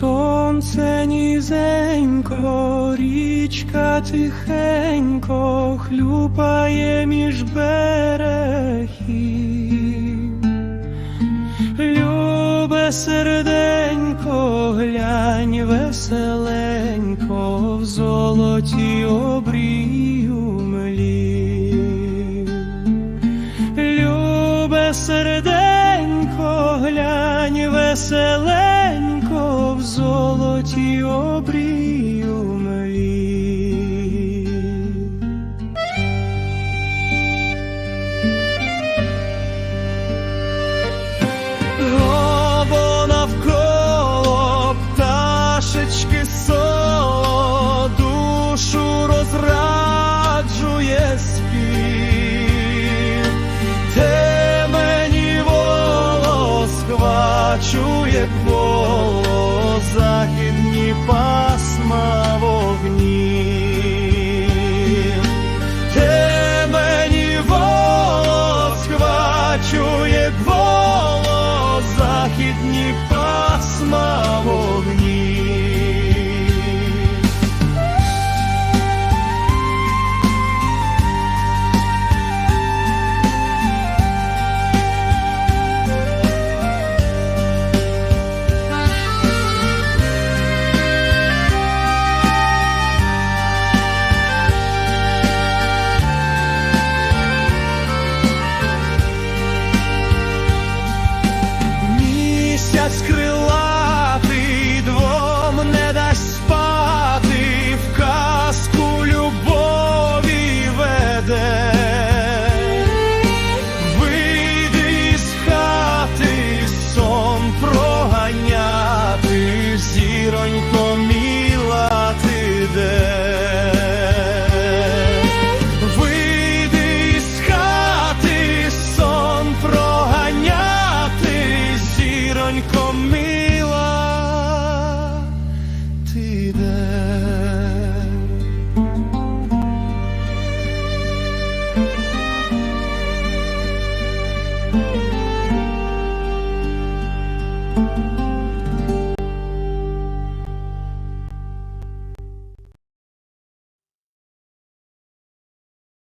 сонце нізенько, річка тихенько хлюпає між берегів. Любе серденько, глянь веселенько в золоті обрію млів. Любе серденько, глянь веселенько в золоті обрію млів. Небо навколо душу розраджує спів, те мені волос хвачує західні пасма вогні. Те мені волос хвачує волос, західні пасма вогнів.